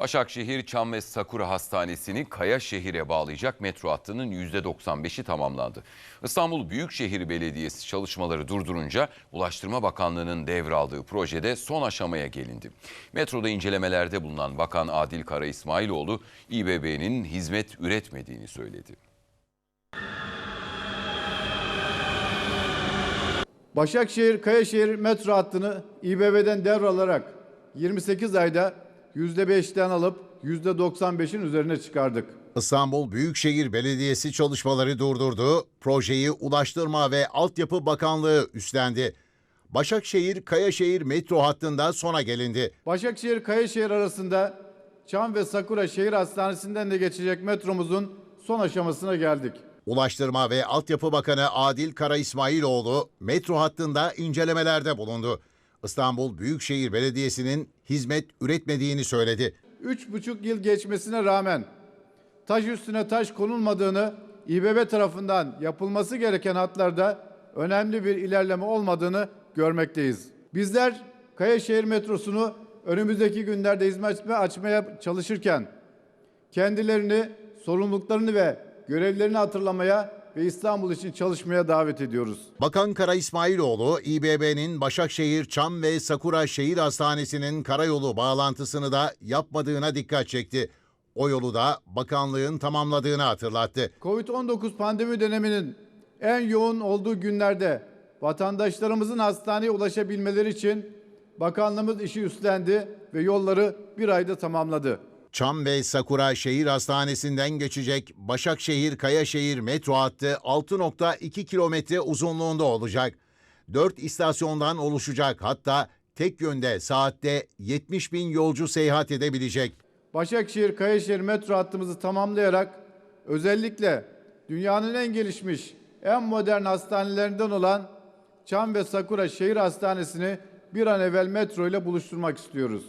Başakşehir Çam ve Sakura Hastanesi'ni Kayaşehir'e bağlayacak metro hattının %95'i tamamlandı. İstanbul Büyükşehir Belediyesi çalışmaları durdurunca Ulaştırma Bakanlığı'nın devraldığı projede son aşamaya gelindi. Metroda incelemelerde bulunan Bakan Adil Kara İsmailoğlu, İBB'nin hizmet üretmediğini söyledi. Başakşehir Kayaşehir metro hattını İBB'den devralarak 28 ayda %5'ten alıp %95'in üzerine çıkardık. İstanbul Büyükşehir Belediyesi çalışmaları durdurdu. Projeyi Ulaştırma ve Altyapı Bakanlığı üstlendi. Başakşehir Kayaşehir metro hattında sona gelindi. Başakşehir Kayaşehir arasında Çam ve Sakura Şehir Hastanesi'nden de geçecek metromuzun son aşamasına geldik. Ulaştırma ve Altyapı Bakanı Adil Kara İsmailoğlu metro hattında incelemelerde bulundu. İstanbul Büyükşehir Belediyesi'nin hizmet üretmediğini söyledi. Üç buçuk yıl geçmesine rağmen taş üstüne taş konulmadığını İBB tarafından yapılması gereken hatlarda önemli bir ilerleme olmadığını görmekteyiz. Bizler Kayaşehir metrosunu önümüzdeki günlerde hizmetine açmaya çalışırken kendilerini, sorumluluklarını ve görevlerini hatırlamaya ve İstanbul için çalışmaya davet ediyoruz. Bakan Kara İsmailoğlu, İBB'nin Başakşehir, Çam ve Sakura Şehir Hastanesi'nin karayolu bağlantısını da yapmadığına dikkat çekti. O yolu da bakanlığın tamamladığını hatırlattı. Covid-19 pandemi döneminin en yoğun olduğu günlerde vatandaşlarımızın hastaneye ulaşabilmeleri için bakanlığımız işi üstlendi ve yolları bir ayda tamamladı. Çam ve Sakura Şehir Hastanesi'nden geçecek Başakşehir Kayaşehir metro hattı 6.2 kilometre uzunluğunda olacak. 4 istasyondan oluşacak hatta tek yönde saatte 70 bin yolcu seyahat edebilecek. Başakşehir Kayaşehir metro hattımızı tamamlayarak özellikle dünyanın en gelişmiş, en modern hastanelerinden olan Çam ve Sakura Şehir Hastanesi'ni bir an evvel metro ile buluşturmak istiyoruz.